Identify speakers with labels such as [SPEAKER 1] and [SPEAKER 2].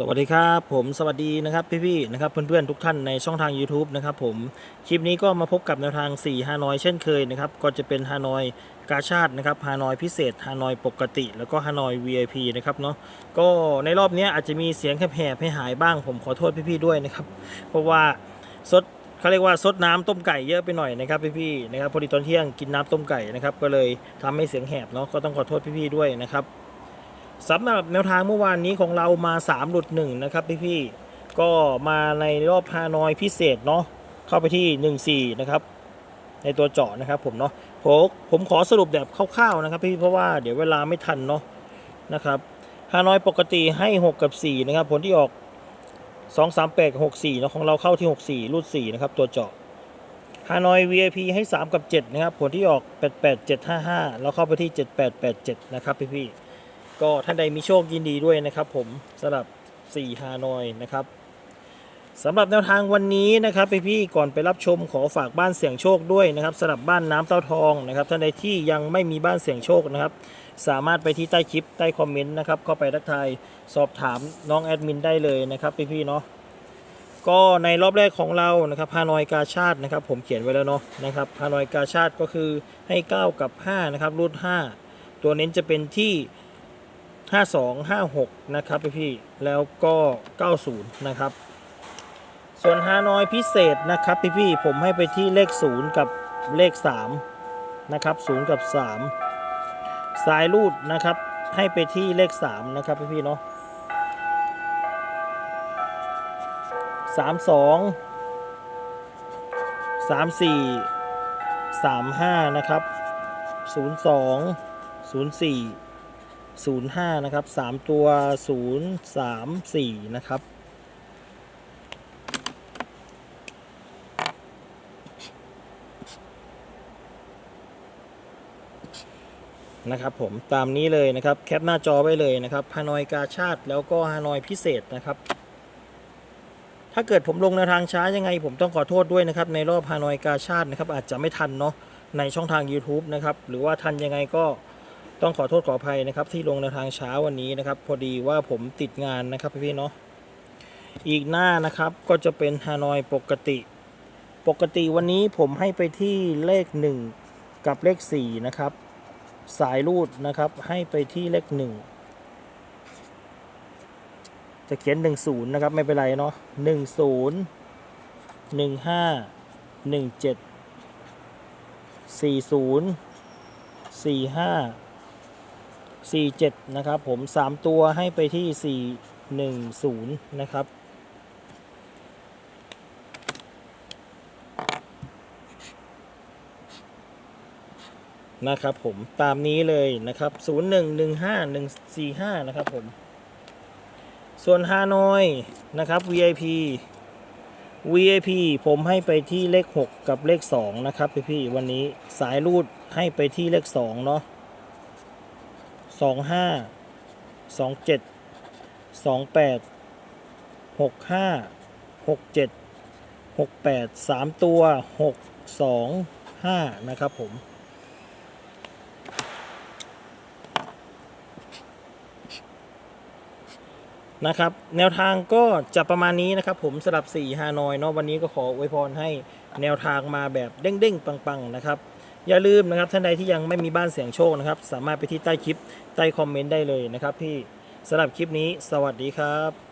[SPEAKER 1] สวัสดีครับผมสวัสดีนะครับพี่ๆนะครับเพื่อนๆทุกท่านในช่องทาง YouTube นะครับผมคลิปนี้ก็มาพบกับแนวทาง 4 ฮานอยเช่นเคยนะครับก็จะเป็นฮานอยกาชาตินะครับฮานอยพิเศษฮานอยปกติ แล้วก็ฮานอย VIP นะครับเนาะก็ในรอบนี้อาจจะมีเสียงแหบๆให้หายบ้าง ผมขอโทษพี่ๆด้วยนะครับเพราะว่าสดเขาเรียกว่าซดน้ำต้มไก่เยอะไปหน่อยนะครับพี่ๆนะครับพอดีตอนเที่ยงกินน้ำต้มไก่นะครับก็เลยทำให้เสียงแหบเนาะก็ต้องขอโทษพี่ๆด้วยนะครับ สำหรับแนวทางเมื่อวานนี้ของเรามา3หลุด1นะครับพี่ๆก็มาในรอบฮานอยพิเศษเนาะเข้าไปที่ 14 นะครับ ในตัวเจาะนะครับผมเนาะผมผมขอสรุปแบบคร่าวๆนะครับพี่เพราะว่าเดี๋ยวเวลาไม่ทันเนาะนะครับฮานอยปกติให้ 6 กับ 4 นะครับ ผลที่ออก 2 3 8กับ6 4เนาะของเราเข้าที่ 6 4รูด4นะครับตัวเจาะฮานอย VIP ให้ 3 กับ 7 นะครับ ผลที่ออก 8 8 7 5 5แล้วเข้าไปที่ 7 8 8 7 นะครับพี่ๆ ก็ท่านใดมีโชคยินดีด้วยนะครับ ผมสำหรับ4ฮานอยนะครับสำหรับแนวทางวันนี้นะครับพี่พี่ๆก่อนไปรับชมขอฝากบ้านเสี่ยงโชคด้วยนะครับสำหรับบ้านน้ำเต้าทองนะครับท่านใดที่ยังไม่มีบ้านเสี่ยงโชคนะครับ สามารถไปที่ใต้คลิปใต้คอมเมนต์นะครับเข้าไปทักทายสอบถามน้องแอดมินได้เลยนะครับพี่พี่ๆเนาะก็ในรอบแรกของเรานะครับฮานอยกาชาตินะครับ ผมเขียนไว้แล้วเนาะนะครับฮานอยกาชาติก็คือให้ 9 กับ5นะครับรูด5ตัวเน้นจะเป็นที่ 52 56 นะครับพี่พี่แล้วก็ 90 นะครับ ส่วนฮานอยพิเศษนะครับพี่พี่ผมให้ไปที่เลข 0 กับเลข 3 นะครับ 0 กับ 3 สายรูดนะครับให้ไปที่เลข 3 นะครับพี่พี่เนาะ32 34 35นะครับ02 04 05 นะครับ 3 ตัว 0 3 4 นะครับนะครับผมตามนี้เลยนะครับแคปหน้าจอไว้เลยนะครับฮานอยกาชาติแล้วก็ฮานอยพิเศษนะครับ ถ้าเกิดผมลงในทางช้ายังไง ผมต้องขอโทษด้วยนะครับ ในรอบฮานอยกาชาตินะครับอาจจะไม่ทันเนาะในช่องทาง YouTube นะครับหรือว่าทันยังไงก็ ต้องขอโทษขออภัยนะครับ ที่ลงในทางเช้าวันนี้นะครับ พอดีว่าผมติดงานนะครับพี่ๆเนาะอีกหน้านะครับก็จะเป็นฮานอยปกติ ปกติวันนี้ผมให้ไปที่เลข 1 กับเลข 4 นะครับ สายรูดนะครับให้ไปที่เลข 1 จะเขียน 10 นะครับ ไม่เป็นไรเนาะ10 15 17 40 45 47 นะครับผม 3 ตัวให้ไปที่ 410 นะครับ นะครับผมตามนี้เลยนะครับ 0115 145 นะครับผม ส่วนฮานอยนะครับ VIP VIP ผมให้ไปที่เลข 6 กับเลข 2 นะครับพี่ๆวันนี้สายรูดให้ไปที่เลข 2 เนาะ สองห้าสองเจ็ดสองแปดหกห้าหกเจ็ดหกแปดสามตัวหกสองห้านะครับผมนะครับแนวทางก็จะประมาณนี้นะครับผมสำหรับ4ฮานอยเนาะวันนี้ก็ขออวยพรให้แนวทางมาแบบเด้งๆ ปังๆ นะครับ อย่าลืมนะครับท่านใดที่ยังไม่มีบ้านเสียงโชคนะครับสามารถไปที่ใต้คลิปใต้คอมเมนต์ได้เลยนะครับพี่สำหรับคลิปนี้สวัสดีครับ